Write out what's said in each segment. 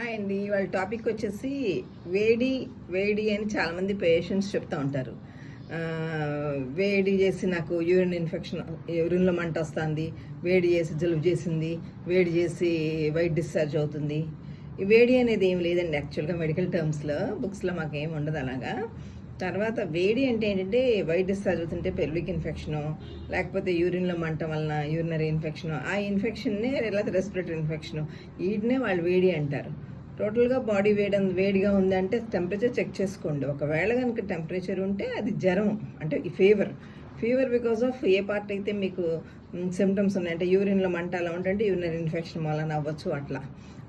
Hi అండి. వాళ్ళ topic వచ్చేసి వేడి వేడి అని చాలామంది పేషెంట్స్ చెప్తూ ఉంటారు. వేడి చేసి నాకు యూరిన్ ఇన్ఫెక్షన్ యూరిన్లో మంట వస్తుంది. వేడి చేసి జలుబు చేసింది. వేడి చేసి వైట్ డిశ్చార్జ్ అవుతుంది. ఈ వేడి అనేది ఏం లేదండి యాక్చువల్గా మెడికల్ టర్మ్స్లో బుక్స్లో మాకు ఏమి ఉండదు అలాగా. తర్వాత వేడి అంటే ఏంటంటే వైట్ డిశ్చార్జ్ అవుతుంటే పెల్విక్ ఇన్ఫెక్షను లేకపోతే యూరిన్లో మంట వలన యూరినరీ ఇన్ఫెక్షన్ ఆ ఇన్ఫెక్షన్నే లేకపోతే రెస్పిరేటరీ ఇన్ఫెక్షను వీటినే వాళ్ళు వేడి అంటారు. టోటల్గా బాడీ వేడి వేడిగా ఉందంటే టెంపరేచర్ చెక్ చేసుకోండి. ఒకవేళ కనుక టెంపరేచర్ ఉంటే అది జ్వరం అంటే ఈ fever fever because of a part అయితే మీకు సిమ్టమ్స్ ఉన్నాయి అంటే యూరిన్లో మంట అలా ఉంటే యూరినరీ ఇన్ఫెక్షన్ వలన అవ్వచ్చు అట్లా.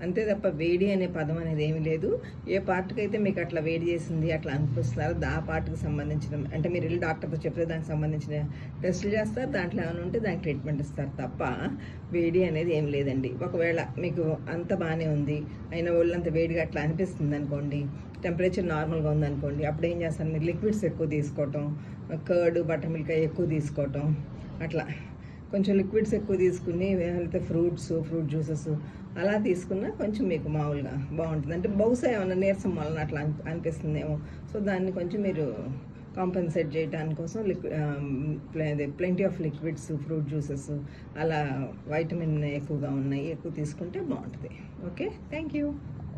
అంతే తప్ప వేడి అనే పదం అనేది ఏమీ లేదు. ఏ పార్ట్కి అయితే మీకు అట్లా వేడి చేసింది అట్లా అనిపిస్తున్నారు ఆ పార్ట్కి సంబంధించిన అంటే మీరు వెళ్ళి డాక్టర్తో చెప్తే దానికి సంబంధించిన టెస్టులు చేస్తారు దాంట్లో ఏమైనా ఉంటే దానికి ట్రీట్మెంట్ ఇస్తారు తప్ప వేడి అనేది ఏం లేదండి. ఒకవేళ మీకు అంత బాగానే ఉంది అయినా ఒళ్ళంత వేడిగా అట్లా అనిపిస్తుంది అనుకోండి టెంపరేచర్ నార్మల్గా ఉందనుకోండి అప్పుడు ఏం చేస్తారు మీరు లిక్విడ్స్ ఎక్కువ తీసుకోవటం కర్డ్ బటర్ మిల్క్ ఎక్కువ తీసుకోవటం అట్లా. కొంచెం లిక్విడ్స్ ఎక్కువ తీసుకుని లేకపోతే ఫ్రూట్స్ ఫ్రూట్ జ్యూసెస్ అలా తీసుకున్నా కొంచెం మీకు మామూలుగా బాగుంటుంది. అంటే బహుశా ఏమైనా నీరసం వలన అట్లా అని- అనిపిస్తుందేమో. సో దాన్ని కొంచెం మీరు కాంపెన్సేట్ చేయడానికి కోసం liquid plenty of liquids fruit juices అలా వైటమిన్ ఎక్కువగా ఉన్నాయి ఎక్కువ తీసుకుంటే బాగుంటుంది. ఓకే? Thank you